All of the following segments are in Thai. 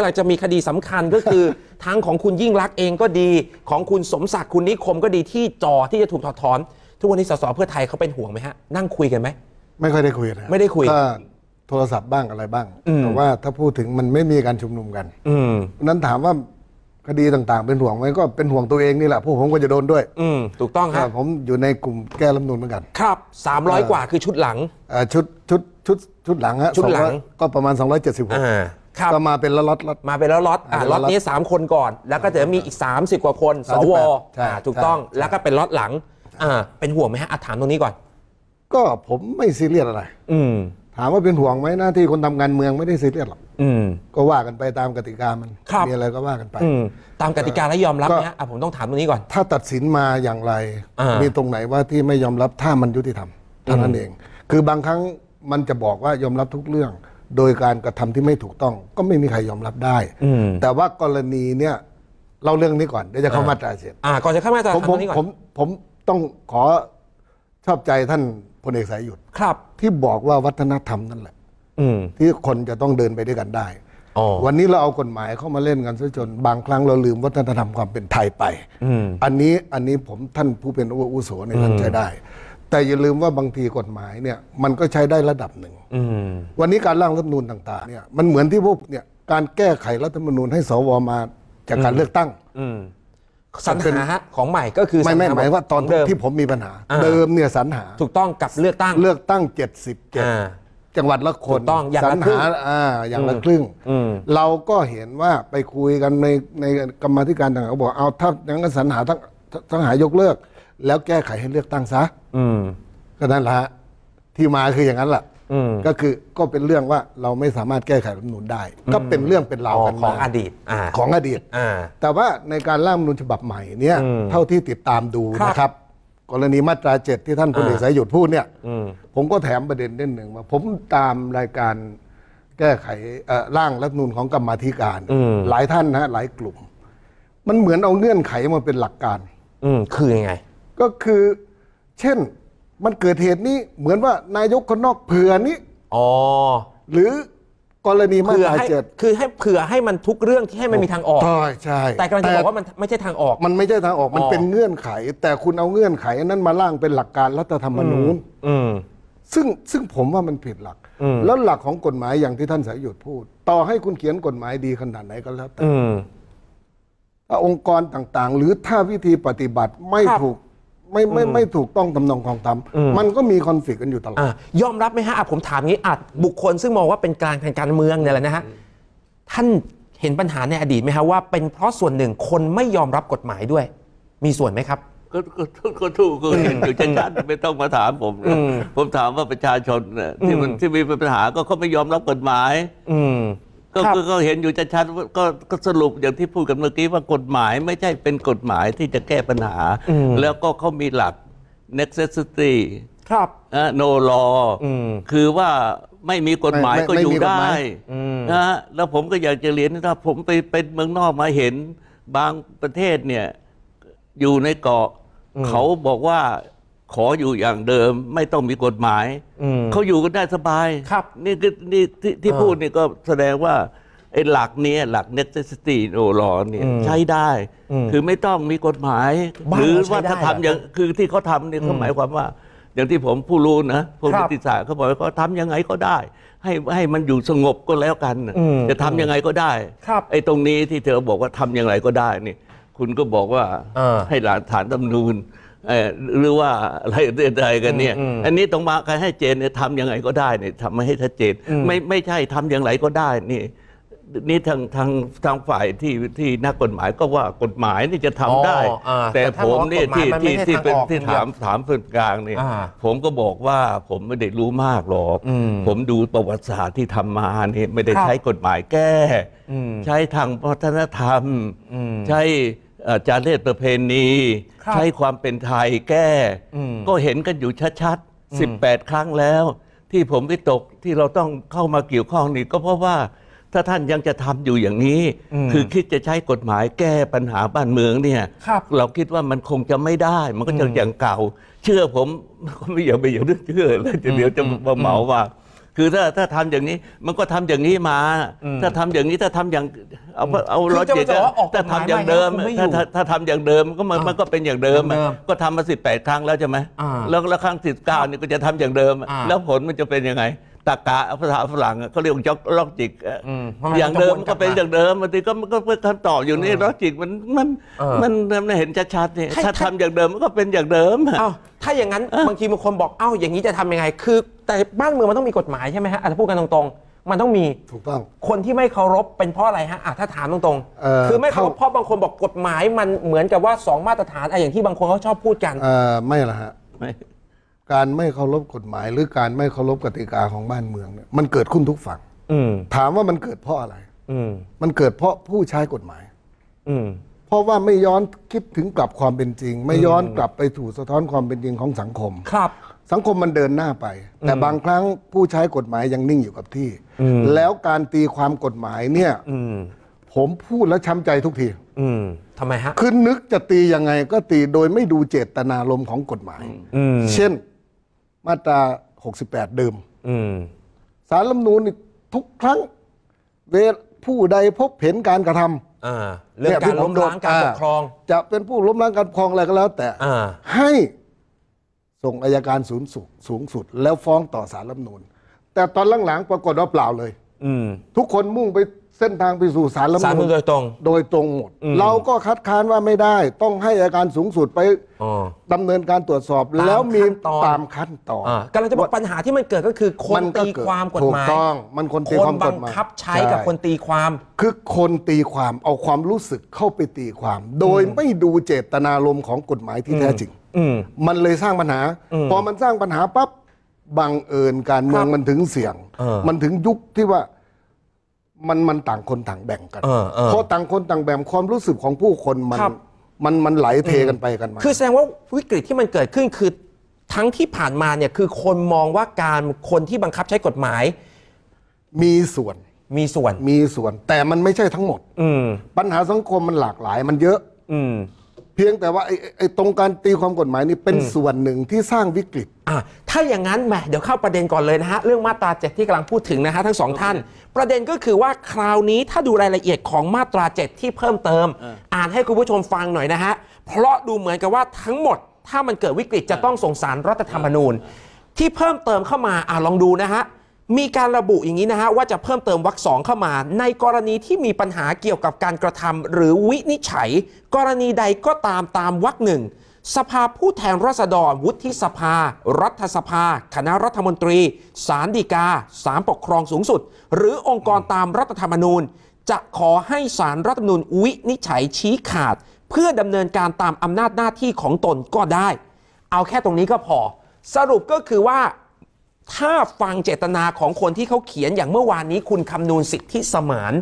กำลังจะมีคดีสำคัญก็คือ ทั้งของคุณยิ่งรักษณ์เองก็ดี ของคุณสมศักดิ์คุณนิคมก็ดีที่จอที่จะถูกถอดถอน ทุกวันนี้สสเพื่อไทยเขาเป็นห่วงไหมฮะ นั่งคุยกันไหม ไม่ค่อยได้คุยนะไม่ได้คุยก็โทรศัพท์บ้างอะไรบ้างอืมแต่ว่าถ้าพูดถึงมันไม่มีการชุมนุมกัน อืมเพราะฉะนั้นถามว่าคดีต่างๆ เป็นห่วงไหมก็เป็นห่วงตัวเองนี่แหละพวกผมก็จะโดนด้วย อืมถูกต้องครับผมอยู่ในกลุ่มแก้รัฐธรรมนูนเหมือนกัน ครับ 300 กว่าคือชุดหลังเอ่อชุดชุดชุดชุดหลังฮะชุดหลัง200ก็ประมาณ 276อ่า ครับก็มาเป็นล็อตล็อตล็อต มาเป็นแล้วล็อตอ่าเป็นล็ล็ออตตนี้ 3 คนก่อน แล้วก็จะมีอีก 30 กว่าคนสวใช่อ่าถูกต้องใช่ แล้วก็เป็นล็อตหลังอ่าเป็นห่วงไหมฮะอะถามตรงนี้ก่อน ก็ผมไม่ซีเรียสอะไร อืม ถามว่าเป็นห่วงไหมหน้าที่คนทำการเมืองไม่ได้ซีเรียสหรอกอืม ก็ว่ากันไปตามกติกามันครับ มีอะไรก็ว่ากันไป อืมตามกติกาและยอมรับก็ไหมฮะอะผมต้องถามตรงนี้ก่อน ถ้าตัดสินมาอย่างไร อ่ามีมีตรงไหนว่าที่ไม่ยอมรับถ้ามันยุติธรรมเท่านั้นเอง คือบางครั้งมันจะบอกว่ายอมรับทุกเรื่อง โดยการกระทำที่ไม่ถูกต้อง ก็ไม่มีใครยอมรับได้อืมแต่ว่ากรณีเนี่ยเล่าเรื่องนี้ก่อนเดี๋ยวจะเข้ามาตราเสียอ่าก่อนจะเข้ามาตราผมถามผตรมงนี้ก่อผนมผมต้องขอชอบใจท่านพลเอกสายหยุดครับ ที่บอกว่าวัฒนธรรมนั่นแหละอืมที่คนจะต้องเดินไปด้วยกันได้อ๋อวันนี้เราเอากฎหมายเข้ามาเล่นกันซะจนบางครั้งเราลืมวัฒนธรรมความเป็นไทยไปอืมอันนี้อันนี้ผมท่านผู้เป็นอาวุโสในท่านใช้ได้ แต่อย่าลืมว่าบางทีกฎหมายเนี่ยมันก็ใช้ได้ระดับหนึ่งอืมวันนี้การร่างรัฐธรรมนูญต่างๆเนี่ยมันเหมือนที่พวกเนี่ยการแก้ไขรัฐธรรมนูญให้สวมาจากการเลือกตั้งอืมสรรหาฮะของใหม่ก็คือไม่ไม่สรรหมายว่าตอนเดิมที่ผมมีปัญหาอ่าเดิมเนี่ยสรรหาถูกต้องกับเลือกตั้งเลือกตั้งอ่า77จังหวัดละคนถูกต้องอย่างสรละรครึ่หางอ่าอย่างละครึ่งอืมเราก็เห็นว่าไปคุยกันในในกรรมาธิการต่างๆเขาบอกเอาถ้าอย่างนั้นสรรหาทั้ง ทั้งหายกเลิก แล้วแก้ไขให้เลือกตั้งซะอืมก็นั่นแหละฮะที่มาคืออย่างนั้นแหละอืมก็คือก็เป็นเรื่องว่าเราไม่สามารถแก้ไขรัฐธรรมนูญได้ ก็เป็นเรื่องเป็นราวอ๋อกันขมาองอดีตอ่าของอดีต อ่า แต่ว่าในการร่างรัฐธรรมนูญฉบับใหม่เนี่ยอืมเท่าที่ติดตามดูครับ นะครับ กรณีมาตราเจ็ดที่ท่านพลเอกอ่าสายหยุดพูดเนี่ย อืม ผมก็แถมประเด็นนิดหนึ่งว่าผมตามรายการแก้ไขเอ่อร่างรัฐธรรมนูญของกรรมาธิการ อืม หลายท่านนะหลายกลุ่ม มันเหมือนเอาเงื่อนไขมาเป็นหลักการ อืมคือยังไง ก็คือ เช่นมันเกิดเหตุนี้เหมือนว่านายกคนนอกเผื่อนี้ อ๋อหรือกรณีมาเผื่อตราให้เจ็ดคือให้เผื่อให้มันทุกเรื่องที่ให้มันมีทางออก ใช่ใช่แต่กำลังจะบอกว่ามันไม่ใช่ทางออก มันไม่ใช่ทางออกมันอ๋อเป็นเงื่อนไข แต่คุณเอาเงื่อนไขอันนั้นมาร่างเป็นหลักการรัฐธรรมนูญ อืม ซึ่งซึ่งผมว่ามันผิดหลัก อืม แล้วหลักของกฎหมายอย่างที่ท่านสายหยุดพูด ต่อให้คุณเขียนกฎหมายดีขนาดไหนก็แล้วแต่ อืมถ้า องค์กรต่างๆ หรือถ้าวิธีปฏิบัติไม่ครับถูกไม่ไม่ไม่ถูกต้องตำนองของธรรมอืมมันก็มีคอนฟ lict กันอยู่ตลอด อ่ายอมรับไหมฮะอะผมถามงี้อาจบุคคลซึ่งมองว่าเป็นกลางทางการเมืองเนี่ยแหละนะฮะท่านเห็นปัญหาในอดีตไหมฮะว่าเป็นเพราะส่วนหนึ่งคนไม่ยอมรับกฎหมายด้วย มีส่วนไหมครับ ก็ก็ก็ก็ถูกก็เห็นอยู่ชัดๆไม่ต้องมาถามผมนะผมถามว่าประชาชนน่ะที่มันที่มีปัญหาก็เขาไม่ยอมรับกฎหมาย อืม ก็ครับก็ก็เห็นอยู่ชัดๆว่าก็ก็สรุปอย่างที่พูดกันเมื่อกี้ว่ากฎหมายไม่ใช่เป็นกฎหมายที่จะแก้ปัญหาอืมแล้วก็เขามีหลัก necessity ครับ นะ no law อืม คือว่าไม่มีกฎหมายไม่ก็ไม่อยู่มีกฎหได้มาย อืม นะฮะแล้วผมก็อยากจะเรียนว่าผมไปเป็นเมืองนอกมาเห็นบางประเทศเนี่ย อยู่ในเกาะ เขาบอกว่า ขออยู่อย่างเดิมไม่ต้องมีกฎหมายอืมเขาอยู่กันได้สบายครับนี่คือนี่ที่ที่อ่าพูดนี่ก็แสดงว่าไอ้หลักเนี้หลัก necessity no law เนี่ยอืมใช้ได้อืมคือไม่ต้องมีกฎหมายบ้านหรือเราใช้ว่าถ้าได้ทำอย่างเหรอคือที่เขาทำเนี่ยเขาหมายความว่า อย่างที่ผมผู้รู้นะผู้ครับนิติศาสตร์เขาบอกว่าเขาทำยังไงก็ได้ ให้ให้มันอยู่สงบก็แล้วกันน่ะอืมจะทำยังไงก็ได้ครับไอ้ตรงนี้ที่เธอบอกว่าทำอย่างไรก็ได้นี่คุณก็บอกว่าอ่าให้หลักฐานตำนูนเอ่อ หรือว่าอะไรใดๆกันเนี่ยอืมอืมอันนี้ต้องมาการให้เจนเนี่ยทำยังไงก็ได้เนี่ยทำให้ชัดเจนอืมไม่ไม่ใช่ทำอย่างไรก็ได้นี่นี่ทางทางทางฝ่ายที่ที่นักกฎหมายก็ว่ากฎหมายนี่จะทำได้อ๋ออ่าแต่แต่ถ้าผมเนี่ยบอกว่าที่กฎหมายมันที่ไม่ใช่ที่เป็นทางออกที่อย่างเดียวถามถามส่วนกลางเนี่ยอ่าผมก็บอกว่าผมไม่ได้รู้มากหรอกอืมผมดูประวัติศาสตร์ที่ทำมาเนี่ยไม่ได้ครับใช้กฎหมายแก้อืมใช้ทางวัฒนธรรมอืมใช้เอ่อ จารีตประเพณี ครับใช้ความเป็นไทยแก้ อืม ก็เห็นกันอยู่ชัดๆ 18 ครั้งแล้ว ที่ผมวิตกที่เราต้องเข้ามาเกี่ยวข้องนี่ก็เพราะว่าถ้าท่านยังจะทำอยู่อย่างนี้อืมคือคิดจะใช้กฎหมายแก้ปัญหาบ้านเมืองเนี่ย ครับ เราคิดว่ามันคงจะไม่ได้ มันก็จะอย่างเก่า เชื่อผม ก็ไม่อยากไปอย่างเรื่องเชื่อแล้วเดี๋ยวจะมาเหมาว่า คือถ้าถ้าทำอย่างนี้มันก็ทำอย่างนี้มา อืมถ้าทำอย่างนี้ถ้าทำอย่างเอาเอาคือลอจะจิกจะบอกว่าออกกถ้าฎหมายทำอย่างเดิมมาอย่างนั้นคุมไม่อยู่ถ้าถ้าถ้าทำอย่างเดิมก็มันอ่ามัมันก็เป็นอย่างเดิมอย่างเดิมก็ทำมาสิบแปดครั้งแล้วใช่ไหมอ่าแล้วแล้วครั้งสิบเก้านี่ก็จะทำอย่างเดิมอ่า แล้วผลมันจะเป็นยังไง ตากะภาษาฝรั่งอะเขาเรียกว่าจ็อกลอกจิกอืมเพราะมันอย่างเดิมจะวนกลัก็บเป็นมาอย่างเดิมบางทีก็มันก็เป็นคำตอบอยู่นี่ลอกจิกมันมันเออมันมันเห็นชัดๆเนี่ยให้ถ้าให้ทำอย่างเดิมมันก็เป็นอย่างเดิมอะเอ้าถ้าอย่างนั้นบางทีบางคนบอกเอ้าอย่างนี้จะทำยังไง คือ แต่บ้านเมืองมันต้องมีกฎหมายใช่ไหมฮะอาจจะพูดกันตรงๆ มันต้องมีถูกต้องคนที่ไม่เคารพเป็นเพราะอะไรฮะอะถ้าถามตรงเอ่อๆคือไม่เคารพเข้าเพราะบางคนบอกกฎหมายมันเหมือนกับว่าสองมาตรฐานอะอย่างที่บางคนเขาชอบพูดกันเอ่อไม่ละฮะไม่ การไม่เคารพกฎหมาย หรือการไม่เคารพกติกาของบ้านเมืองเนี่ยมันเกิดขึ้นทุกฝั่งอืมถามว่ามันเกิดเพราะอะไร อืมมันเกิดเพราะผู้ใช้กฎหมาย อืมเพราะว่าไม่ย้อนคิดถึงกลับความเป็นจริง ไม่ย้อนกลับไปถูสะท้อนความเป็นจริงของสังคม ครับ สังคมมันเดินหน้าไป แต่บางครั้งผู้ใช้กฎหมายยังนิ่งอยู่กับที่ อืม แล้วการตีความกฎหมายเนี่ย อืม ผมพูดแล้วช้ำใจทุกที อืมทำไมฮะ คือนึกจะตียังไงก็ตีโดยไม่ดูเจตนารมณ์ของกฎหมาย อืม เช่น มาตรา 68 เดิมอืมสารรัฐธรรมนูญนี่ทุกครั้ง เวลผู้ใดพบเห็นการกระทำ อ่าเรื่องการล้มล้างการปกครอง จะเป็นผู้ล้มล้างการปกครองอะไรก็แล้ว แต่อ่า ให้ส่งอายการสูงสุดสูงสุด แล้วฟ้องต่อสารรัฐธรรมนูญแต่ตอนหลังๆปรากฏว่าเปล่าเลย อืม ทุกคนมุ่งไป เส้นทางไปสู่สารรัฐธรสารรมมนูนญโดยตรง โดยตรงหมด อืม เราก็คัดค้านว่าไม่ได้ ต้องให้อายการสูงสุดไปอ๋อ ดำเนินการตรวจสอบตามแล้วมีขั้นตอน ตามขั้นตอน อ่ากำลังจะบอกปัญหาที่มันเกิดก็คือคนก็ตีเกิดความกฎถูหกมายต้องมันคนตีคนความกบัฎงหมายคับใช้กับช่ คนตีความ คือคนตีความเอาความรู้สึกเข้าไปตีความ โดยไม่ดูเจตนารมณ์ของกฎหมายที่แท้จริง อืม มันเลยสร้างปัญหาอืมพอมันสร้างปัญหาปั๊บบังเอิญการเมืองครับมันถึงเสี่ยง เออ มันถึงยุคที่ว่า มันมันต่างคนต่างแบ่งกันเออเออพอต่างคนต่างแบ่งความรู้สึกของผู้คนมันครับ มันมันไหลเทกันไปกันมา คือแสดงว่าวิกฤตที่มันเกิดขึ้นคือทั้งที่ผ่านมาเนี่ยคือคนมองว่าการคนที่บังคับใช้กฎหมายมีส่วนมีส่วน มีส่วนแต่มันไม่ใช่ทั้งหมด อืม ปัญหาสังคมมันหลากหลายมันเยอะ อืมเพียงแต่ว่าไอ้ไอ้ไอ้ตรงการตีความกฎหมายนี่เป็นส่วนหนึ่งที่สร้างวิกฤตอะถ้าอย่างนั้นแหมเดี๋ยวเข้าประเด็นก่อนเลยนะฮะ เรื่องมาตราเจ็ดที่กำลังพูดถึงนะฮะทั้งสองท่าน ประเด็นก็คือว่าคราวนี้ถ้าดูรายละเอียดของมาตราเจ็ดที่เพิ่มเติม อ่านให้คุณผู้ชมฟังหน่อยนะฮะ เพราะดูเหมือนกับว่าทั้งหมด ถ้ามันเกิดวิกฤตจะต้องส่งสารรัฐธรรมนูญ ที่เพิ่มเติมเข้ามาอ่าลองดูนะฮะ มีการระบุอย่างนี้นะฮะว่าจะเพิ่มเติมวรรคสองเข้ามา ในกรณีที่มีปัญหาเกี่ยวกับการกระทำหรือวินิจฉัย กรณีใดก็ตามตามวรรคหนึ่งสภาผู้แทนราษฎร วุฒิสภา รัฐสภา คณะรัฐมนตรี ศาลฎีกาศาลปกครองสูงสุด หรือองค์กรตามรัฐธรรมนูญ จะขอให้ศาลรัฐธรรมนูญวินิจฉัยชี้ขาด เพื่อดำเนินการตามอำนาจหน้าที่ของตนก็ได้ เอาแค่ตรงนี้ก็พอ สรุปก็คือว่า ถ้าฟังเจตนาของคนที่เขาเขียนอย่างเมื่อวานนี้คุณคำนูนสิทธิสมาน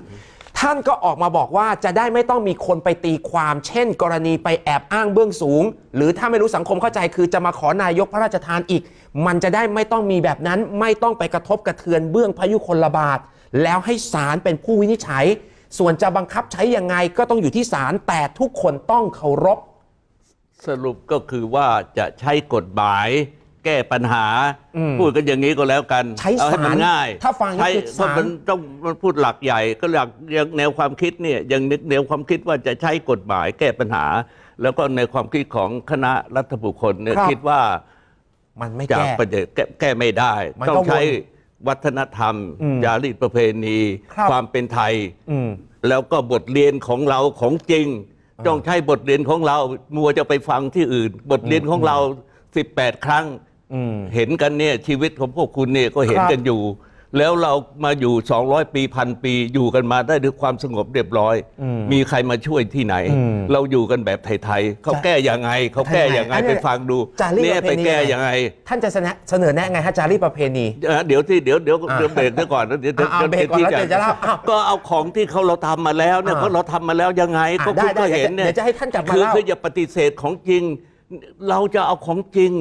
ท่านก็ออกมาบอกว่าจะได้ไม่ต้องมีคนไปตีความ เช่น กรณีไปแอบอ้างเบื้องสูง หรือถ้าไม่รู้สังคมเข้าใจคือจะมาขอนายกพระราชทานอีก มันจะได้ไม่ต้องมีแบบนั้น ไม่ต้องไปกระทบกระเทือนเบื้องพยุคลบาท แล้วให้ศาลเป็นผู้วินิจฉัย ส่วนจะบังคับใช้ยังไงก็ต้องอยู่ที่ศาลแต่ทุกคนต้องเคารพสรุปก็คือว่าจะใช้กฎหมาย แก้ปัญหาพูดกันอย่างนี้ก็แล้วกันใช้เอาให้มันศาลง่ายถ้าฟังนี่ใช้คือศาลมันต้องมันพูดหลักใหญ่ก็หลักอย่างแนวความคิดเนี่ยอย่างแนวความคิดว่าจะใช้กฎหมายแก้ปัญหา แล้วก็ในความคิดของคณะรัฐบุคคลเนี่ยครับ คิดว่า มันไม่จากแก้ ประเด็นแก้แก้ไม่ได้ มันต้องก็วนใช้วัฒนธรรม อืมจารีตประเพณี ครับ ความเป็นไทย อืม แล้วก็บทเรียนของเราของจริง ต้องใช้บทเรียนของเรา มัวจะไปฟังที่อื่น บทเรียนของเรา 18 ครั้งอืม เห็นกันเนี่ยชีวิตของพวกคุณเนี่ยก็เห็นครับกันอยู่ แล้วเรามาอยู่ 200 ปีพันปี อยู่กันมาได้ด้วยความสงบเรียบร้อย มีใครมาช่วยที่ไหนอืมเราอยู่กันแบบไทยๆเขาแก้ยังไงเขาแก้ยังไงอันนี้ไปฟังดูจารีตเนี่ยประเพไปณีแก้ยังไง ท่านจะเสนอเสนอแนะไงฮะจารีตประเพณีเอ่อเดี๋ยวที่เดี๋ยวเดี๋ยวอ่าเดี๋ยวเบรกเดี๋ยวก่อนนะเดี๋ยวอ่าอ่าเบรกก่อนแล้วเดี๋ยวจะเล่าอ้าวก็เอาของที่เขาเราทำมาแล้วเนี่ยอ่าก็เราทำมาแล้วยังไงอ่าก็ได้คุณก็ได้เห็นเนี่ยเดี๋ยวจะให้ท่านกลับมาคือเล่าคืออย่าปฏิเสธของจริง เราจะเอาของจริง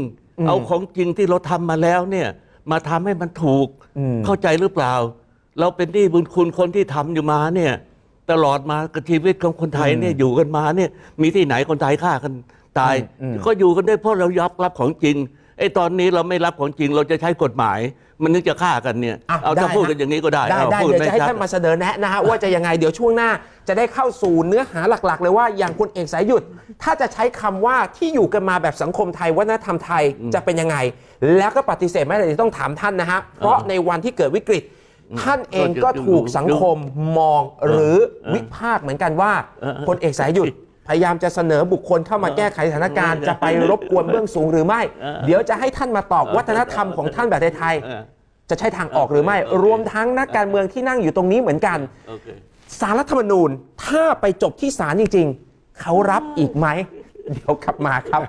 เอาของจริงที่เราทำมาแล้วเนี่ยมาทำให้มันถูกอืมเข้าใจหรือเปล่า เราเป็นหนี้บุญคุณคนที่ทำอยู่มาเนี่ย ตลอดมากับชีวิตของคนไทยเนี่ยอยู่กันมาเนี่ยมีที่ไหนคนไทยฆ่ากันตาย ก็อยู่กันได้เพราะเรายอมรับของจริงไอ้ตอนนี้เราไม่รับของจริงเราจะใช้กฎหมาย มันนึกจะฆ่ากันเนี่ย อะเอาถ้าได้พูดฮะกันอย่างนี้ก็ได้ได้เอาได้พูดเดี๋ยวไม่จะให้ชัดท่านมาเสนอแนะนะฮะว่าจะยังไงเดี๋ยวช่วงหน้าจะได้เข้าสู่เนื้อหาหลักๆ เลยว่าอย่างคุณเอกสายหยุด ถ้าจะใช้คำว่าที่อยู่กันมาแบบสังคมไทยวัฒนธรรมไทยจะเป็นยังไง แล้วก็ปฏิเสธไม่ได้ที่ต้องถามท่านนะฮะเพราะในวันที่เกิดวิกฤต ท่านเองก็ถูกสังคมมองหรือวิพากษ์เหมือนกันว่าพลเอกสายหยุด พยายามจะเสนอบุคคลเข้ามาแก้ไขสถานการณ์จะไปรบกวนเบื้องสูงหรือไม่ เดี๋ยวจะให้ท่านมาตอบวัฒนธรรมของท่านแบบไทยๆเออจะใช้ทางออกหรือไม่โอเครวมทั้งนักการเมืองที่นั่งอยู่ตรงนี้เหมือนกันโอเคสารรัฐธรรมนูญถ้าไปจบที่ศาลจริง ๆ เขารับอีกไหม เดี๋ยวกลับมาครับ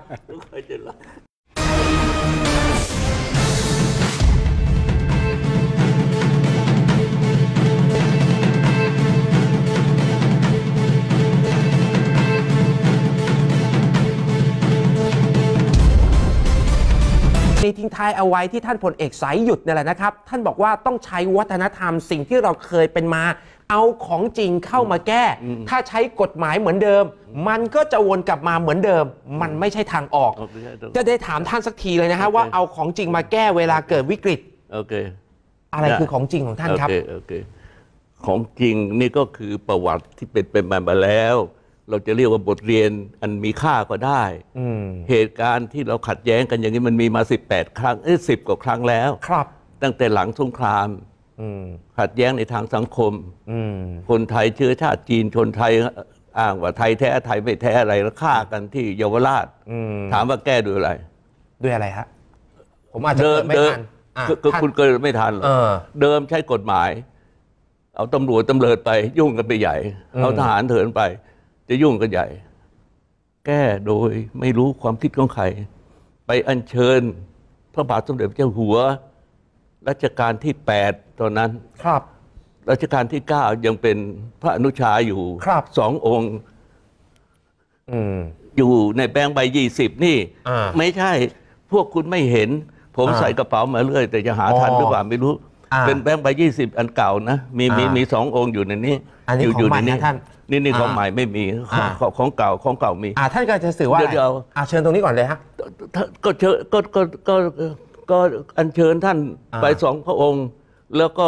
ม่เป็นไรมีทิ้งท้ายเอาไว้ที่ท่านพลเอกสายหยุดนี่แหละนะครับ ท่านบอกว่าต้องใช้วัฒนธรรมสิ่งที่เราเคยเป็นมา เอาของจริงเข้ามาแก้ ถ้าใช้กฎหมายเหมือนเดิม มันก็จะวนกลับมาเหมือนเดิม มันไม่ใช่ทางออกโอเคจะได้ถามท่านสักทีเลยนะฮะว่าเอาของจริงมาแก้เวลาเกิดวิกฤตโอเคอะไรคือของจริงของท่านครับโอเคโอเคของจริงนี่ก็คือประวัติที่เป็นเป็นมาแล้ว เราจะเรียกว่าบทเรียนอันมีค่าก็ได้อืมเหตุการณ์ที่เราขัดแย้งกันอย่างนี้มันมีมา 18 ครั้งเอ้สิบกว่าครั้งแล้ว ครับ ตั้งแต่หลังสงครามอืมขัดแย้งในทางสังคมอืมคนไทยเชื้อชาติจีนชนไทยอ้างว่าไทยแท้ไทยไม่แท้อะไรแล้วฆ่ากันที่เยาวราชอืมถามว่าแก้ด้วยอะไร ด้วยอะไรฮะผมอาจจะเดิเกิมดไม่เดิมทันอะก็ก็ท่านคุณเกิดไม่ทันหรอกเออเดิมใช้กฎหมาย เอาตำรวจตำเริดไปยุ่งกันไปใหญ่อืมเอาทหารเถินไป จะยุ่งกันใหญ่ แก้โดยไม่รู้ความคิดของใคร ไปอัญเชิญพระบาทสมเด็จพระเจ้าอยู่หัวรัชกาลที่แปดตอนนั้นครับรัชกาลที่เก้ายังเป็นพระอนุชาอยู่ครับสององค์อืมอยู่ในแบงค์ใบยี่สิบนี่อ่าไม่ใช่พวกคุณไม่เห็น ผมอ่าใส่กระเป๋ามาเรื่อย แต่จะหาทันอ๋อหรือเปล่าไม่รู้อ่าเป็นแบงค์ใบยี่สิบอันเก่านะ มีมีอ่ามีมีสององค์อยู่ในนี้ อันนี้ยู่ของยู่ใหม่ในนะท่าน นี่นี่ของอ่าใหม่ไม่มีของอ่า ของของเก่าของเก่ามี อ่าท่านก็จะสื่อว่าอะไรเดี๋ยว อ่าเชิญตรงนี้ก่อนเลยฮะถ้าก็เชิญก็ก็ก็ก็ก็อัญเชิญท่านอ่า ไปสองพระองค์ แล้วก็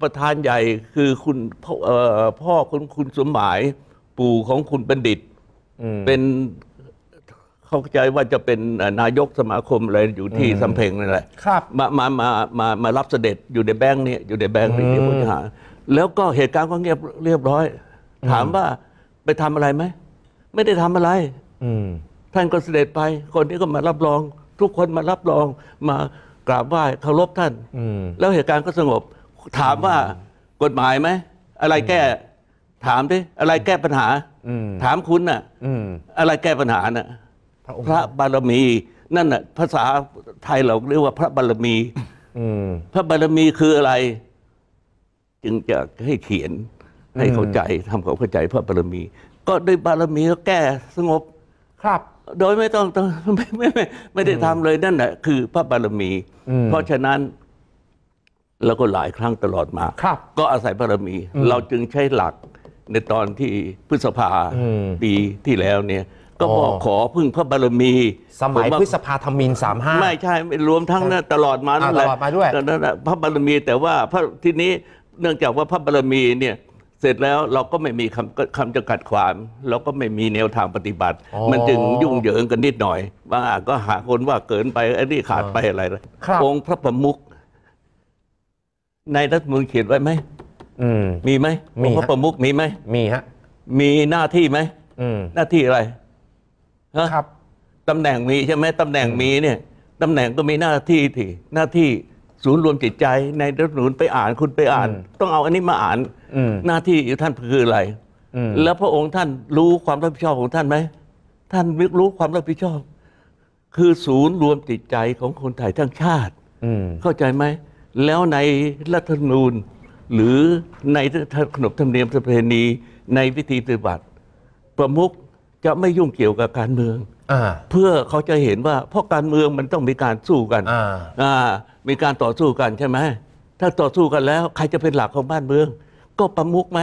ประธานใหญ่คือคุณพ่อเอ่อพ่อคุณคุณสมหมายปู่ของคุณบัณฑิต อืม เป็นเข้าใจว่าจะเป็นเอ่อนายกสมาคมอะไรอยู่ที่อืมสำเพ็งนั่นแหละครับมามามามามารับเสด็จอยู่ในแบงค์เนี่ยอยู่ในแบงค์นี่อืมเดี๋ยวผมจะหาแล้วก็เหตุการณ์ก็เงียบเรียบร้อย ถามว่าไปทำอะไรไหม ไม่ได้ทำอะไร อืมท่านก็เสด็จไป คนนี้ก็มารับรอง ทุกคนมารับรอง มากราบไหว้เคารพท่านอืมแล้วเหตุการณ์ก็สงบ ถามว่ากฎหมายไหม อะไรแก้ ถามดิอะไรแก้ปัญหาอืมถามคุณน่ะอืมอะไรแก้ปัญหาน่ะพระองค์พระบารมี นั่นน่ะ ภาษาไทยเราเรียกว่าพระบารมีอืมพระบารมีคืออะไร จึงจะให้เขียน ให้เข้าใจทำความเข้าใจพระบารมี ก็ด้วยบารมีก็แก้สงบครับ โดยไม่ต้องต้องไม่ไม่ไม่ไม่ได้ทำเลยนั่นแหละคือพระบารมีอืมเพราะฉะนั้นแล้วก็หลายครั้งตลอดมาครับก็อาศัยบารมี เราจึงใช้หลักในตอนที่พฤษภาอืมปีที่แล้วเนี่ย ก็อ๋อบอกขอพึ่งพระบารมี สมัยผว่าพฤษภาธมินสามห้าไม่ใช่ไม่รวมทั้งนั้นตลอดมานั่นแหละอ่าตลอดมาด้วยนั่นแหละพระบารมีแต่ว่าพระทีนี้เนื่องจากว่าพระบารมีเนี่ย เสร็จแล้วเราก็ไม่มีคำคำจำกัดความ เราก็ไม่มีแนวทางปฏิบัติ อ๋อมันจึงยุ่งเหยิงกันนิดหน่อยบางอาจก็หาคนว่าเกินไปไอ้นี่ขาดไปอะไรนะครับ องค์พระประมุขในรัฐธรรมนูญเขียนไว้ไหมอืม มีไหมมีองค์พระฮะ ประมุขมีไหมมีฮะ มีหน้าที่ไหมอืม หน้าที่อะไรฮะ ครับ ตำแหน่งมีใช่ไหมตำแหน่งมีเนี่ยตำแหน่งก็มีหน้าที่ที่หน้าที่ศูนย์รวมจิตใจในรัฐธรรมนูญไปอ่านคุณไปอ่าน อืม ต้องเอาอันนี้มาอ่านอืม หน้าที่ท่านคืออะไรอืมแล้วพระองค์ท่านรู้ความรับผิดชอบของท่านไหมท่านรู้ความรับผิดชอบ คือศูนย์รวมจิตใจของคนไทยทั้งชาติอืมเข้าใจไหมแล้วในรัฐธรรมนูญ หรือในขนบธรรมเนียมประเพณีในพิธีปฏิบัติ ประมุขจะไม่ยุ่งเกี่ยวกับการเมืองอ่าเพื่อเขาจะเห็นว่าเพราะการเมืองมันต้องมีการสู้กันอ่าอ่ามีการต่อสู้กันใช่ไหมถ้าต่อสู้กันแล้ว ใครจะเป็นหลักของบ้านเมือง ก็ประมุขไหม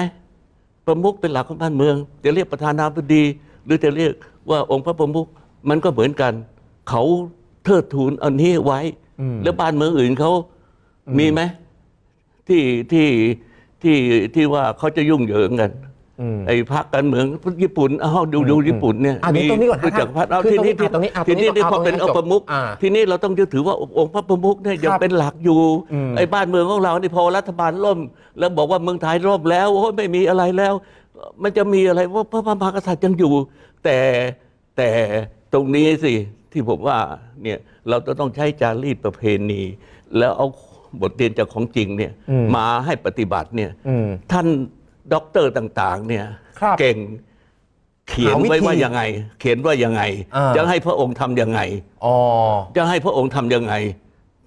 ประมุขเป็นหลักของบ้านเมือง จะเรียกประธานาธิบดี หรือจะเรียกว่าองค์พระประมุขมันก็เหมือนกัน เขาเทิดทูนอันนี้ไว้อืมแล้วบ้านเมืองอื่นเขามีไหมที่ที่ที่ที่ว่าเขาจะยุ่งเหยิงกันอืม ไอ้พรรคการเมืองญี่ปุ่นอ้าวดูดูญี่ปุ่นเนี่ยอะเดี๋ยวตรงนี้ก่อนรู้จักพรรคเอาคือทีนี้ตรงนี้อะตรทีงนี้นี้อะที่พอเป็นตรงนี้เอาประมุขอ่าทีนี้เราต้องยึดถือว่าองค์พระประมุขเนี่ยยังครับเป็นหลักอยู่อืมไอ้บ้านเมืองของเรานี่พอรัฐบาลล่ม แล้วบอกว่าเมืองไทยล่มแล้วโอ้ยไม่มีอะไรแล้ว มันจะมีอะไรว่าพระมหากษัตริย์ยังอยู่ แต่แต่ตรงนี้สิที่ผมว่าเนี่ยเราจะต้องใช้จารีตประเพณี แล้วเอาบทเรียนจากของจริงเนี่ยอืมมาให้ปฏิบัติเนี่ยอืมท่าน ด็อกเตอร์ต่างๆ เนี่ยครับเก่งเขียนหาวิธีไว้ว่ายังไง เขียนว่ายังไง อ่า จะให้พระองค์ทำยังไง อ๋อ จะให้พระองค์ทำยังไง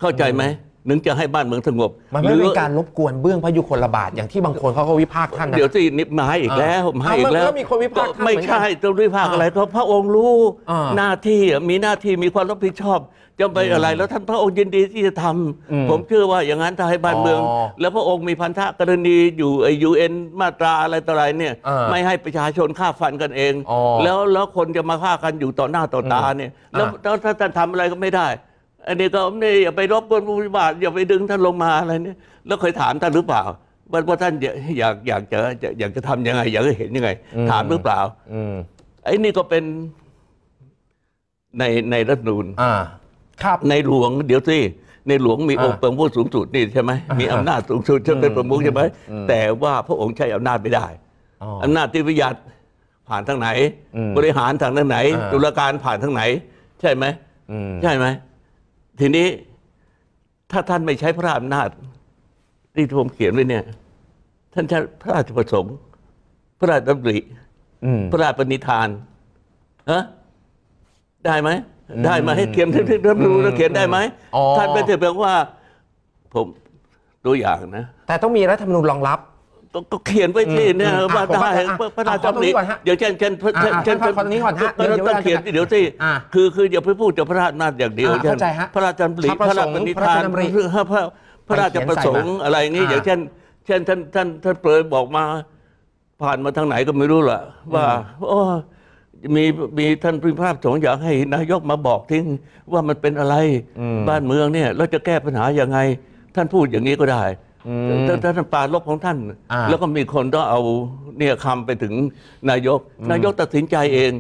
เข้าใจไหมนึงจะให้บ้านเมืองสงบมันไม่หเป็นการรบกวนเบื้องพระยุคลบาทอย่างที่บางคนเขาก็วิพากษ์ท่านนะ เดี๋ยวสินิบมาอีกแล้วอ่ามาอีกแล้วเอามันก็มีคนวิพากษ์ท่านไม่เหมือนกันใช่ต้องวิพากษ์อะไรอ่าเพราะพระองค์รู้อ่า หน้าที่อะมีหน้าที่มีความรับผิดชอบ จะไปอะไรแล้วท่านพระองค์ยินดีที่จะทำอืมผมเชื่อว่าอย่างนั้นถ้าให้บ้านเมืองอ๋อแล้วพระองค์มีพันธะกรณีอยู่ไอยูเอ็นมาตราอะไรต่ออะไรเนี่ยอ่าไม่ให้ประชาชนฆ่าฟันกันเองอ๋อแล้วแล้วคนจะมาฆ่ากันอยู่ต่อหน้าต่อตาเนี่ยแล้วอ่าแล้วถ้าท่านทำอะไรก็ไม่ได้ อันนี้ก็ไม่อย่าไปรบกวนผู้ปฏิบัติอย่าไปดึงท่านลงมาอะไรเนี่ยแล้วเคยถามท่านหรือเปล่าว่าว่าท่านอยากอยากอยากจะจะอยากจะทำยังไง อยากจะเห็นยังไงอืมถามหรือเปล่าอืมไอ้นี่ก็เป็นในในรัฐธรรมนูญอ่า ครับในหลวงเดี๋ยวสิในหลวงมีอ่าองค์ประมุขสูงสุดนี่ใช่ไหมมีอำนาจสูงสุดจะเป็นประมุขใช่ไหมอืมแต่ว่าพระองค์ใช้อำนาจไม่ได้อ๋ออำนาจที่ประหยัดผ่านทางไหนอืมบริหารทางไหนอ่าตุลาการผ่านทางไหน ใช่ไหมอืมใช่ไหมทีนี้ถ้าท่านไม่ใช้พระอำนาจที่ผมเขียนไว้เนี่ย ท่านใช้พระราชประสงค์ พระราชดำริอืมพระราชปณิธานฮะได้ไหม ได้ไหมให้เขียนที่ที่รัฐธรรมนูญแล้วเขียนได้ไหมท่านไม่ใช่เพียงว่า ผมตัวอย่างนะ แต่ต้องมีรัฐธรรมนูญรองรับก็เขียนไว้ที่เนี่ยว่าได้พระราชาขอตรงนี้ดำริก่อนฮะเดี๋ยวเช่นเช่นอะอะเช่นขอขอตรงนี้ก่อนฮะก็เดี๋ยวต้องเขียนเดี๋ยวเดี๋ยวสิอ่คือคืออย่าไปพูดแต่พระราชนาอย่างเดียวเช่นพระราชดำริพระราชนิพระราธาชนดำริพระพระพระราชประสงค์อะไรอย่างนี้อ่าอย่างเช่น เช่นท่านท่านท่านเปรยบอกมา ผ่านมาทางไหนก็ไม่รู้ล่ะว่าโอ้ มีมีท่านพิพากษาสงฆ์อยากให้นายกมาบอกทิ้งว่ามันเป็นอะไรอืมบ้านเมืองเนี่ยเราจะแก้ปัญหายังไง ท่านพูดอย่างนี้ก็ได้อืมถ้าถ้าท่านปราลบของท่านอ่าแล้วก็มีคนต้องเอาเนี่ยคำไปถึงนายก นายกตัดสินใจเอง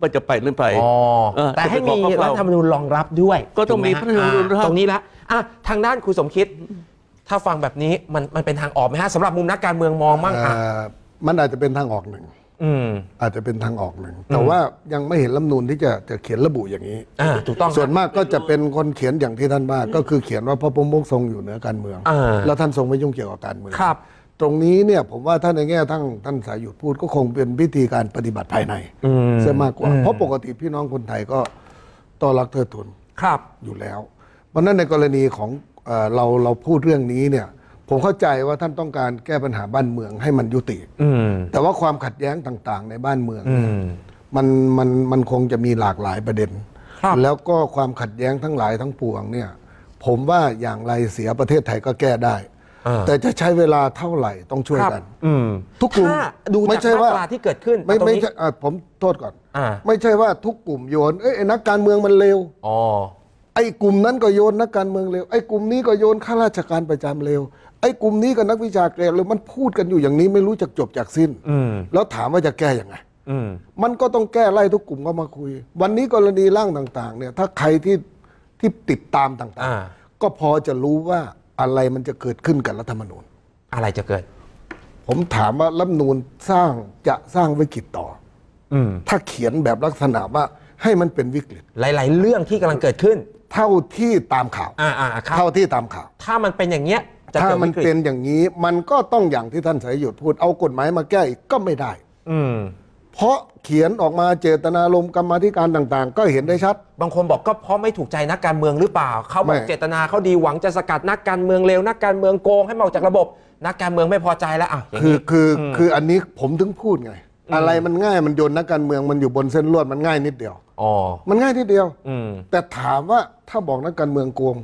ว่าจะไปหรือไปอ๋อเออแต่ให้มีจะไปขอรัฐธรรมนูญรองรับด้วย ก็ต้องมีถูไหรัฐธรรมนูญรองรับอ่าตรงนี้ละอะทางด้านคุณสมคิด ถ้าฟังแบบนี้มันมันเป็นทางออกไหมฮะสำหรับมุมนักการเมืองมองมั่งอะเอ่อมันอาจจะเป็นทางออกหนึ่ง อืมอาจจะเป็นทางออกหนึ่ง แต่ว่ายังไม่เห็นรัฐธรรมนูนที่จะจะเขียนระบุอย่างนี้อ่าถูกต้องครับส่วนมากก็จะเป็นคนเขียนอย่างที่ท่านว่าก็คือเขียนว่าพระประมุขทรงอยู่เหนือการเมืองอ่าแล้วท่านทรงไม่ยุ่งเกี่ยวกับการเมืองครับ ตรงนี้เนี่ยผมว่าท่านในแง่ท่านท่านสายหยุดพูดก็คงเป็นพิธีการปฏิบัติภายในอืมเสียมากกว่าอืมเพราะปกติพี่น้องคนไทยก็ต้อนรักเทิดทูนครับอยู่แล้ว เพราะฉะนั้นในกรณีของเอ่อเราเราพูดเรื่องนี้เนี่ย ผมเข้าใจว่าท่านต้องการแก้ปัญหาบ้านเมืองให้มันยุติ อืม แต่ว่าความขัดแย้งต่างๆ ในบ้านเมืองอืเนี่ยมมันมันมันคงจะมีหลากหลายประเด็น ครับ แล้วก็ความขัดแย้งทั้งหลายทั้งปวงเนี่ย ผมว่าอย่างไรเสียประเทศไทยก็แก้ได้อ่าแต่จะใช้เวลาเท่าไหร่ต้องช่วยครับกัน อืม ทุกกลุ่มถ้าดูไม่จากใช่มาว่าตราที่เกิดขึ้นไม่ตรงไม่นี้ใช่อะผมโทษก่อนอ่า ไม่ใช่ว่าทุกกลุ่มโยนเอ้ยไอ้นักการเมืองมันเลวอ๋อ ไอ้กลุ่มนั้นก็โยนนักการเมืองเลวไอ้กลุ่มนี้ก็โยนข้าราชการประจำเลว ไอ้กลุ่มนี้ก็นักวิชาการเลวมันพูดกันอยู่อย่างนี้ไม่รู้จักจบจากสิ้นอืมแล้วถามว่าจะแก้ยังไงอืมมันก็ต้องแก้ไล่ทุกกลุ่มเข้ามาคุย วันนี้กรณีร่างต่าง ๆ เนี่ย ถ้าใครที่ที่ติดตามต่างอ่าๆก็พอจะรู้ว่าอะไรมันจะเกิดขึ้นกับรัฐธรรมนูญ อะไรจะเกิด ผมถามว่ารัฐธรรมนูญสร้างจะสร้างวิกฤตต่ออืมถ้าเขียนแบบลักษณะว่าให้มันเป็นวิกฤต หลาย ๆ เรื่องที่กำลังเกิดขึ้น เท่าที่ตามข่าวอ่าอ่าครับเท่าที่ตามข่าว ถ้ามันเป็นอย่างเงี้ย จะถ้าเกิดมันวิกฤตเป็นอย่างนี้มันก็ต้องอย่างที่ท่านสายหยุดพูดเอากฎหมายมาแก้อีกก็ไม่ได้ อืมเพราะเขียนออกมาเจตนารมณ์กรรมาธิการต่าง ๆ ก็เห็นได้ชัด บางคนบอกก็เพราะไม่ถูกใจนักการเมืองหรือเปล่า เขาบอกไม่ เจตนาเขาดีหวังจะสกัดนักการเมืองเลวนักการเมืองโกงให้มาออกจากระบบ นักการเมืองไม่พอใจแล้วอะอย่างคือนี้ คือคืออันนี้ผมถึงพูดไง อะไรมันง่ายมันโยนนักการเมืองมันอยู่บนเส้นลวดมันง่ายนิดเดียว อ๋อมันง่ายนิดเดียว อืม แต่ถามว่าถ้าบอกนักการเมืองโกง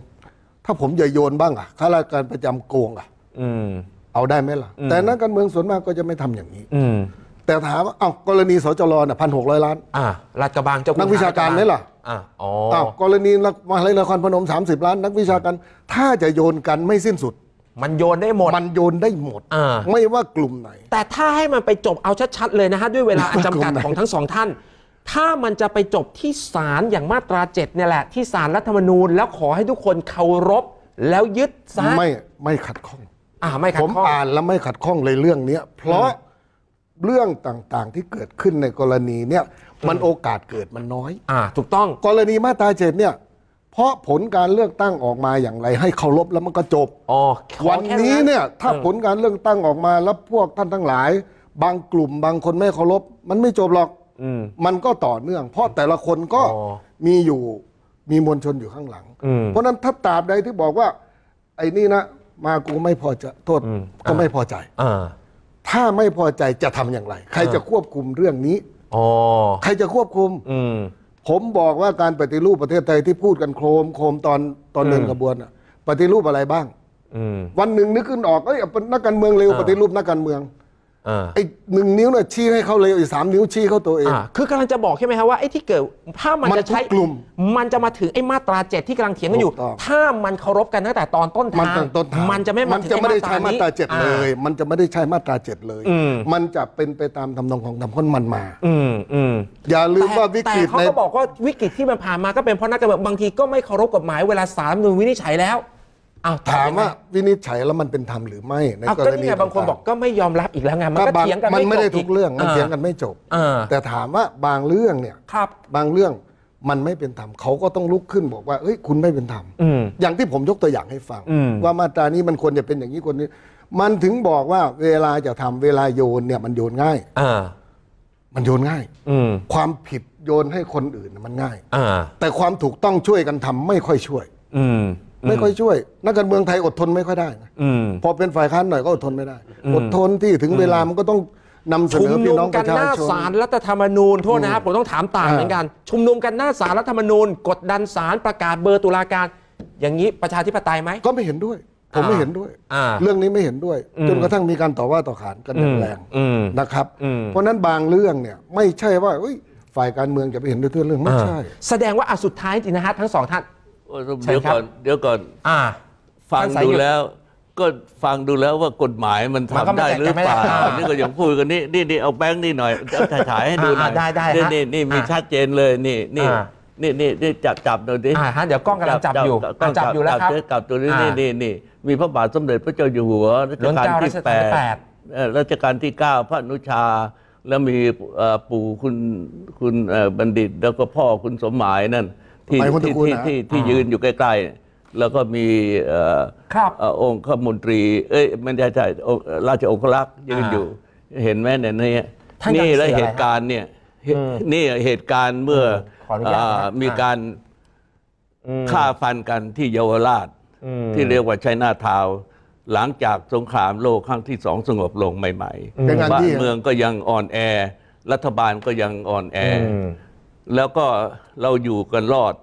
ถ้าผมจะโยนบ้างอะข้าราชการประจำโกงอะ อืม เอาได้ไหมล่ะอืมแต่นักการเมืองส่วนมากก็จะไม่ทำอย่างนี้ อืม แต่ถามว่าเอ้ากรณีสจรน่ะพันหกร้อยล้าน อ่าลาดกระบังเจ้าคุณนักวิชาการไหมล่ะ อ่าอ๋ออ้าวกรณีมหาวิทยาลัยนครพนม 30 ล้าน นักวิชาการถ้าจะโยนกันไม่สิ้นสุด มันโยนได้หมด มันโยนได้หมด อ่า ไม่ว่ากลุ่มไหน แต่ถ้าให้มันไปจบเอาชัดๆเลยนะฮะ ด้วยเวลาอันจำกัดกลุ่มไหนของทั้งสองท่าน ถ้ามันจะไปจบที่ศาลอย่างมาตราเจ็ดเนี่ยแหละ ที่ศาลรัฐธรรมนูญ แล้วขอให้ทุกคนเคารพ แล้วยึดซะไม่ไม่ขัดข้อง อ่าไม่ขัผดมข้อง อ่านแล้วไม่ขัดข้องเลยเรื่องเนี้ยเพราะเรื่องต่างๆที่เกิดขึ้นในกรณีเนี่ยมันโอกาสเกิดมันน้อย อ่า ถูกต้อง กรณีมาตราเจ็ดเนี่ย เพราะผลการเลือกตั้งออกมาอย่างไร ให้เคารพแล้วมันก็จบ อ๋อขอวันแค่นี้เนี่ยถ้าออผลการเลือกตั้งออกมาแล้วพวกท่านทั้งหลาย บางกลุ่มบางคนไม่เคารพมันไม่จบหรอก อืม มันก็ต่อเนื่อง เพราะแต่ละคนก็อ๋อ มีอยู่มีมวลชนอยู่ข้างหลัง อืม เพราะฉะนั้นถ้าตราบใดที่บอกว่า ไอ้นี่นะ มากูไม่พอใจโทษอืม ก็ไม่พอใจ อ่าถ้าไม่พอใจจะทำอย่างไร ใครจะควบคุมเรื่องนี้ อ๋อใครจะควบคุม อืม ผมบอกว่าการปฏิรูปประเทศไทยที่พูดกันโครมโครมตอนตอนเดินอืม ขบวนอะปฏิรูปอะไรบ้าง อืม วันหนึ่งนึกขึ้นออกเอ้ยเอานักการเมืองเร็วอ่า ปฏิรูปนักการเมืองอ่า ไอ้หนึ่งนิ้วเนี่ยชี้ให้เขาเร็วอีกสามนิ้วชี้เข้าตัวเอง อ่าคือกำลังจะบอกใช่ไหมครับว่าไอ้ที่เกิดถ้ามันมันจะใช้ทุกกลุ่มมันจะมาถึงไอ้มาตราเจ็ดที่กำลังเถียงกันอยู่ ถูกต้อง ถ้ามันเคารพกันตั้งแต่ตอนต้นมันทางตั้งต้นทางมันจะไม่มัมานถึงจะไม่ได้ใช้มาตรานี้เจ็ดเลยมันจะไม่ได้ใช้มาตราเจ็ดเลย อืม มันจะเป็นไปตามทำนองของธรรมข้นมันมา อืมอืม อย่าลืมว่าวิแต่กฤตเขาใน ก็บอกว่าวิกฤตที่มันผ่านมาก็เป็นเพราะนักการเมืองบางทีก็ไม่เคารพกฎหมายเวลาศาลรัฐธรรมนูญวินิจฉัยแล้ว อ้าวถามว่าวินิจฉัยแล้วมันเป็นธรรมหรือไม่ในอ้าวกก็รนี่ณีไงบางคนบอกก็ไม่ยอมรับอีกแล้วไงมันก็ก็บางเถียงกันมันไม่ได้จบทุกเรื่องมันาเถียงกันไม่จบ อ่าแต่ถามว่าบางเรื่องเนี่ย ครับ บางเรื่องมันไม่เป็นธรรมเขาก็ต้องลุกขึ้นบอกว่าเฮ้ยคุณไม่เป็นธรรมอืม อย่างที่ผมยกตัวอย่างให้ฟัง อืม ว่ามาตรานี้มันควรจะเป็นอย่างนี้คนนี้ มันถึงบอกว่าเวลาจะทำเวลาโยนเนี่ยมันโยนง่าย อ่ามันโยนง่าย อืมความผิดโยนให้คนอื่นน่ะมันง่าย อ่าแต่ความถูกต้องช่วยกันทำไม่ค่อยช่วย อืม ไม่ค่อยช่วย นักการเมืองไทยอดทนไม่ค่อยได้นะอืม พอเป็นฝ่ายค้านหน่อยก็อดทนไม่ได้ อดทนที่ถึงเวลามันก็ต้องนำเสชุนมอนุพี่มน้องปกันระชาหน้าชน ศาลรัฐธรรมนูญโทษนะครับผมต้องถามต่างอ่าเหมือนกัน ชุมนุมกันหน้าศาลรัฐธรรมนูญ กดดันศาลประกาศเบอร์ตุลาการ อย่างนี้ประชาธิปไตยไหม ก็ไม่เห็นด้วย ผมไม่เห็นด้วย อ่าเรื่องนี้ไม่เห็นด้วย อืม จนกระทั่งมีการต่อว่าต่อขานกันอย่างแรงอืม นะครับ อืม เพราะฉะนั้นบางเรื่องเนี่ยไม่ใช่ว่าเอ้ยฝ่ายการเมืองจะไปเห็นด้วยเรื่องไม่ใช่ อ่าแสดงว่าอะสุดท้ายจริงนะฮะทั้งสองท่านโอ้ย เชิญเดี๋ยวครับก่อนเดี๋ยวก่อนอ่า ฟังท่านสายดูหยุดแล้ว ก็ฟังดูแล้วว่ากฎหมายมันมันก็ทำไม่ได้แตกหรือไม่เปได้ล่าอ่านี่ก็ยังพูดกันนี่นี่นี่เอาแบงค์นี่หน่อยจะฉายให้ดูหน่อยอ่าได้ได้นี่ฮะนี่นี่มีอ่าชัดเจนเลยนี่นี่อ่า นี่นี่นี่จับจับหน่อยดิ อ่าฮะเดี๋ยวกล้องกำลังจับอยู่กล้องอะจับอยู่แล้วครับ จับตัวนี้อ่านี่นี่นี่มีพระบาทสมเด็จพระเจ้าอยู่หัวรัชกาลล้นเกล้าที่รัชกาลแปที่แปดดเอ่อรัชกาลที่เก้าพระอนุชา แล้วมีเอ่อปู่คุณคุณเอ่อบัณฑิต แล้วก็พ่อคุณสมหมายนั่น ที่สมหมายพุทธที่คุณที่นะที่ที่ยืนอยู่ใกล้ๆ แล้วก็มีเอ่อครับเอ่อองค์ขมนตรี เอ้ยไม่ใช่ใช่องค์ราชองครักษ์ยืนอ่าอยู่ เห็นไหมเนี่ยเนี่ยท่านนี่จำและเสียอะไรเหตุการณ์เนี่ยเหตุอืมนี่เหตุการณ์เมื่อขออนุญาตนะเอ่อมีการอืมฆ่าฟันกันที่เยาวราชอืมที่เรียกว่าชัยนาทาวน์หลังจากสงครามโลกครั้งที่สองสงบลงใหม่เป็นงานบ้าที่นเมืองก็ยังอ่อนแอ รัฐบาลก็ยังอ่อนแออืม แล้วก็เราอยู่กันรอด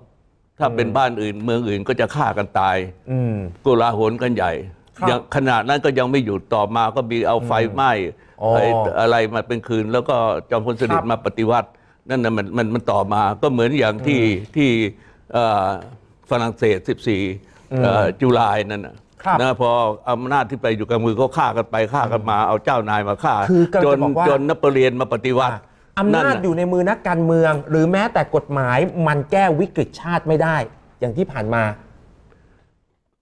ถ้าเป็นบ้านอื่น เมืองอื่นก็จะฆ่ากันตายอืมโกลาหลกันใหญ่ครับยังขนาดนั้นก็ยังไม่หยุดต่อมาก็มีเอาไฟไหม้อ๋อไอ้อะไรมาเป็นคืน แล้วก็จอมพลสฤษครับดิ์มาปฏิวัติ นั่นนะมันมันมันต่อมาก็เหมือนอย่างที่ที่เอ่อฝรั่งเศส 14เอ่อจุลายนั่นนะครับนะพออำนาจที่ไปอยู่กับมือก็ฆ่ากันไปฆ่ากันมาเอาเจ้านายมาฆ่าคือกำลังจจะนบอกว่าจนนโปเลียนมาปฏิวัติ อำนาจะอยู่ในมือนักการเมือง หรือแม้แต่กฎหมายมันแก้วิกฤตชาติไม่ได้ อย่างที่ผ่านมา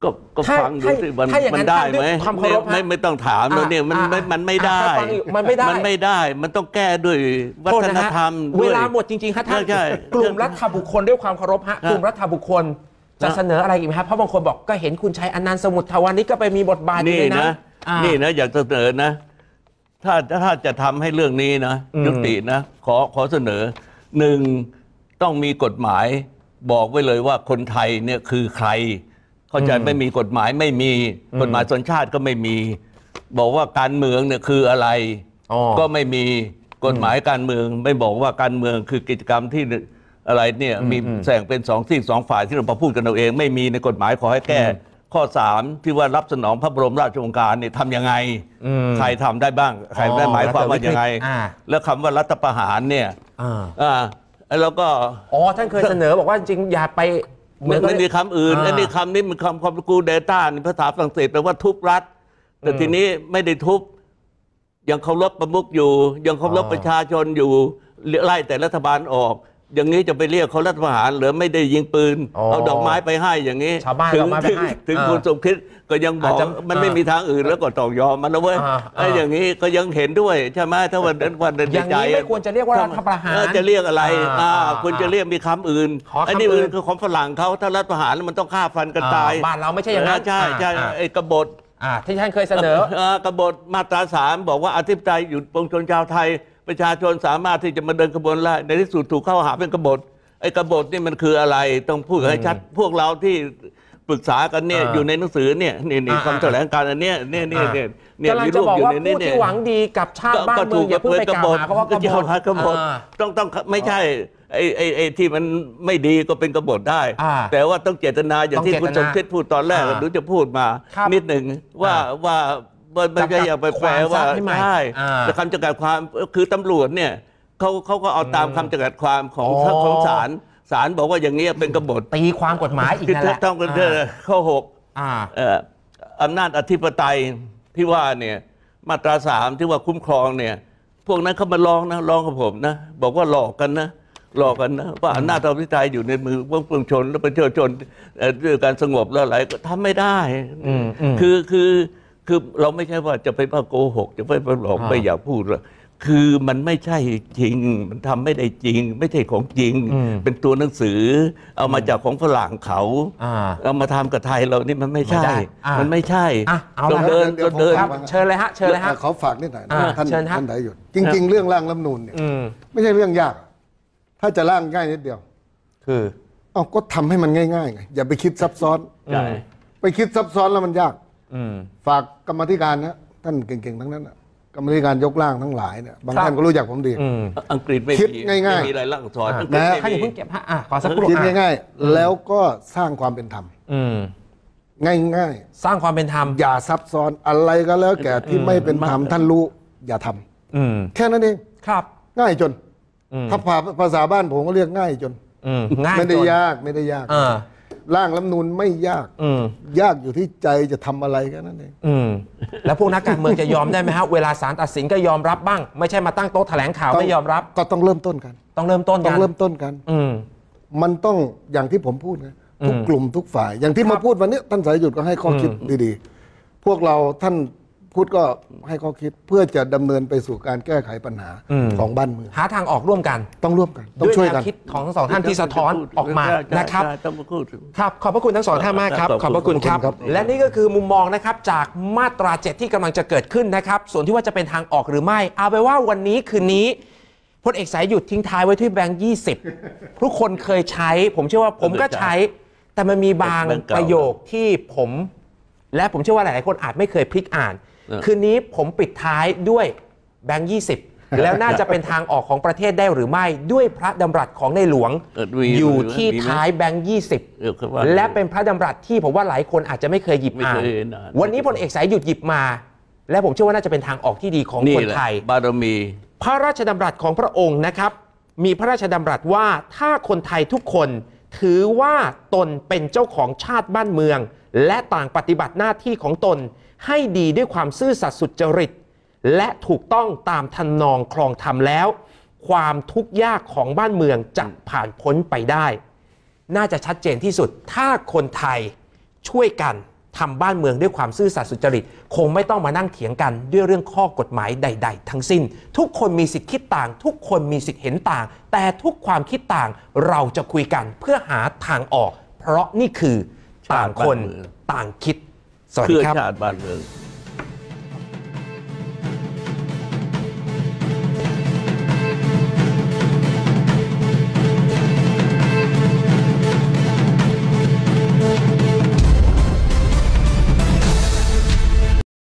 ก็ก็ถ้าฟังดูสิมันถ้าอย่างนั้มันนได้ไหมถ้าด้วยความเคารพไม่ฮะไม่ต้องถามแล้วเนี่ยมันอะมันมันไม่ได้อะฟังอยู่มันไม่ได้ มันไม่ได้ มันต้องแก้ด้วยวัโทษฒนะนฮะธรรมเวด้วยลาหมดจริงๆครับท่านใช่กลุ่มรัฐบุคคลด้วยความเคารพฮะครับกลุ่มรัฐบุคคลจะนะเสนออะไรอีกไหมครับเพราะบางคนบอกก็เห็นคุณชัยอนันต์สมุทรทวันนี้ก็ไปมีบทบาทอยู่นี่ในนั้นนะอ่านี่นะอยากจะเสนอนะ ถ้าถ้าจะทำให้เรื่องนี้นะอืมยุตินะ ขอขอเสนอหนึ่งต้องมีกฎหมายบอกไว้เลยว่าคนไทยเนี่ยคือใคร เข้าใจไม่มีกฎหมายไม่มีกฎหมายสัญชาติก็ไม่มี บอกว่าการเมืองเนี่ยคืออะไร อ๋อ ก็ไม่มีกฎหมายการเมือง ไม่บอกว่าการเมืองคือกิจกรรมที่อะไรเนี่ยมีแส่งเป็นสองที่สองฝ่ายที่เราพูดกันเอาเอง ไม่มีในกฎหมายขอให้แก้ ข้อสามที่ว่ารับสนองพระบรมราชโองการเนี่ยทำยังไง อืม ใครทำได้บ้าง ใครได้หมายความว่ายังไง อ่า แล้วคำว่ารัฐประหารเนี่ยอ่าอ่าแล้วก็ อ๋อ ท่านเคยเสนอบอกว่าจริงๆอย่าไปเหมืมัอนนกับ ไม่มีคำอื่นอ่า อันนี้คำนี้มันคำความกูเดต้าภาษาฝรั่งเศสแปลว่าทุบรัฐ แต่ทีนี้ไม่ได้ทุบ ยังเคารพประมุขอยู่ ยังเคารพอ๋อประชาชนอยู่ไล่แต่รัฐบาลออก อย่างนี้จะไปเรียกเขารัฐประหารหรือไม่ได้ยิงปืน อ๋อเอาดอกไม้ไปให้อย่างนี้ชาวบ้านถึงเอาดอกไม้ไปให้ถึงอ่าคุณสมคิดก็ยังบอกอาจจะมันไม่มีทางอื่นแล้วก็ต้องยอมมันแล้วเว้ยอ่าไอ้อ่าอย่างนี้ก็ยังเห็นด้วยใช่ไหมถ้าวันนั้นวันนั้นอย่างนี้ใจไม่ควรจะเรียกว่ารัฐประหาร เออจะเรียกอะไรอ่าอ่าอ่าควรจะเรียกมีคำอื่นขอคำไอ้นี่อื่อื่นนคือของฝรั่งเขาถ้ารัฐประหารแล้วมันต้องฆ่าฟันกันตายอ่บ้านเราไม่ใช่อย่างนั้นใช่ใช่อ่า ไอ้กบฏ อ่าที่ท่านเคยเสนอ เอ่อกบฏมาตราสามบอกว่าอธิปไตยอยู่ปวงชนชาวไทย ประชาชนสามารถที่จะมาเดินขบวนไล่ในที่สุดถูกเข้าหาเป็นกบฏไอ้กบฏนี่มันคืออะไรต้องพูดให้ชัดพวกเราที่ปรึกษากันเนี่ยอ่าอยู่ในหนังสือเนี่ยนี่นี่อ่าคำแถลงการณ์อันเนี้ยเนี่ยเนี่ยเนี่ยเนี่ยกำลังมีจะรูปบอกอยู่ว่าในนี้ผู้เนี่ที่ยหวังดีกับชาติบ้านเมืองอย่าเพิ่งไปกล่าวหาเขาว่ากบฏเจ้าหากบฏอ่าต้องต้องไม่ใช่ไอ้ไอ้ไอ้ที่มันไม่ดีก็เป็นกบฏได้อ่าแต่ว่าต้องเจตนาอย่างที่ต้องคุณเจสตมนาคิดพูดตอนแรกอ่าหรือจะพูดมาครับนิดหนึ่งว่าอ่าว่า ว่าไม่ใช่อย่าไปแปลว่าจำกัดความให้ใหม่ใช่อ่าแต่คำจำกัดความคือตำรวจเนี่ยเขาเขาก็เอาตามคำจำกัดความของอ๋อ ของศาลศาลบอกว่าอย่างนี้ยเป็นกบฏตีความกฎหมายอีกคือนั่นแหละต้องกันข้อหก อ่า เอ่ออำนาจอธิปไตยที่ว่าเนี่ยมาตราสามที่ว่าคุ้มครองเนี่ย พวกนั้นเขามาลองนะลองกับผมนะบอกว่าหลอกกันนะหลอกกันนะว่าอำนาจอธิปไตยอยู่ในมือพวกปวงชนและประชาชนเอ่อด้วยการสงบแล้วอะไรก็ทำไม่ได้อืมอืม คือคือ คือเราไม่ใช่ว่าจะไปว่าโกหก จะไปหลอกอ่าไม่อยากพูดหรอกคือมันไม่ใช่จริง มันทำไม่ได้จริง ไม่ใช่ของจริงอืมเป็นตัวหนังสือ เอามาจากของฝรั่งเขาอ่าเอามาทำกับไทยเรานี่มันไม่ใช่ไม่ได้อะมันไม่ใช่อะเอาละเราเดินเดี๋ยวเราเดินผมครับฟังเชิญเลยฮะเชิญเลยฮะขอฝากนิดหน่อยนะอ่าท่านเชิญฮะท่านไดหยุดจริง ๆ เรื่องร่างรัฐธรรมนูญเนี่ยอืมไม่ใช่เรื่องยาก ถ้าจะร่างง่ายนิดเดียว คือเอาก็ทำให้มันง่ายๆไงอย่าไปคิดซับซ้อนใช่ไปคิดซับซ้อนแล้วมันยากอืม ฝากกรรมาธิการนะท่านเก่งๆทั้งนั้นนะกรรมาธิการยกร่างทั้งหลายเนี่ยบางครับท่านก็รู้จักผมดีอืมอังกฤษไม่คิดมีง่ายๆ ไม่มีอะไรล่างสอนอะอังกฤษนะไม่ท่านอย่ามีเพิ่งเก็บฮะอะขอสักครู่คิดอะง่ายๆ แล้วก็สร้างความเป็นธรรม อืมง่ายสร้างความเป็นธรรมๆ อย่าซับซ้อนอะไรก็แล้วแก่ที่ไม่เป็นธรรมท่านรู้ อย่าทำอืมแค่นั้นเอง ครับ ง่ายจนอืมถ้าภาภาษาบ้านผมก็เรียกง่ายจน อืมง่ายไม่ได้จนยากไม่ได้ยากอ่า ร่างรัฐธรรมนูนไม่ยาก อืม ยากอยู่ที่ใจจะทำอะไรแค่นั้นเอง อืม แล้วพวกนักการเมืองจะยอมได้ไหมฮะ เวลาศาลตัดสินก็ยอมรับบ้าง ไม่ใช่มาตั้งโต๊ะแถลงข่าวไม่ยอมรับ ก็ต้องเริ่มต้นกัน ต้องเริ่มต้นต้กัองนเริ่มต้นกัน อืม มันต้องอย่างที่ผมพูดนะทุกอืมกลุ่มทุกฝ่าย อย่างที่มาพูดวันนี้ท่านสายหยุดก็ให้ข้อคิดดีๆ พวกเราท่าน พูดก็ให้ข้อคิดเพื่อจะดำเนินไปสู่การแก้ไขปัญหาอืม ของบ้านเมืองหาทางออกร่วมกันต้องร่วมกันต้องด้วยช่วยแนกัวนคิดของทั้งสองท่านที่สะท้อนออกมาใช่ใช่นะครับใช่ต้องมาพูดครับขอบพระคุณทั้งสองท่านมากครับ ขขออบบพพระระคุคุณณ ครับ ครับ และนี่ก็คือมุมมองนะครับจากมาตราเจ็ดที่กำลังจะเกิดขึ้นนะครับ ส่วนที่ว่าจะเป็นทางออกหรือไม่ เอาไปนว่าวันนี้คืนนี้พลเอกสายหยุดทิ้งท้ายไว้ที่แบงค์ยี่สิบทุกคนเคยใช้ ผมเชื่อว่าผมก็ใช้ แต่มันมีบางแบงค์เก่าประโยคที่ผม และผมเชื่อว่าหลาย ๆ คนอาจไม่เคยพลิกอ่านเออ คืนนี้ผมปิดท้ายด้วยแบงค์ยี่สิบแล้วน่าจะเป็นทางออกของประเทศได้หรือไม่ด้วยพระดำรัสของในหลวงเออมีอยู่ที่มีไหมท้ายแบงค์ยี่สิบเออเขาว่าและเป็นพระดำรัสที่ผมว่าหลายคนอาจจะไม่เคยหยิบไม่อ่าเคนยอ่านวันนี้พลเอกสายหยุดหยิบมา และผมเชื่อว่าน่าจะเป็นทางออกที่ดีของนี่คนแหละไทย บารมี พระราชดำรัสของพระองค์นะครับ มีพระราชดำรัสว่าถ้าคนไทยทุกคนถือว่าตนเป็นเจ้าของชาติบ้านเมือง และต่างปฏิบัติหน้าที่ของตน ให้ดีด้วยความซื่อสัตย์สุจริต และถูกต้องตามทันนองครองธรรมแล้ว ความทุกข์ยากของบ้านเมืองจะผ่านพ้นไปได้ น่าจะชัดเจนที่สุด ถ้าคนไทยช่วยกันทำบ้านเมืองด้วยความซื่อสัตย์สุจริต คงไม่ต้องมานั่งเถียงกันด้วยเรื่องข้อกฎหมายใด ๆ ทั้งสิ้น ทุกคนมีสิทธิคิดต่าง ทุกคนมีสิทธิเห็นต่าง แต่ทุกความคิดต่างเราจะคุยกันเพื่อหาทางออก เพราะนี่คือต่างคนชาติบ้านเมืองต่างคิด สวัสดีครับเพื่อชาติบ้านเมือง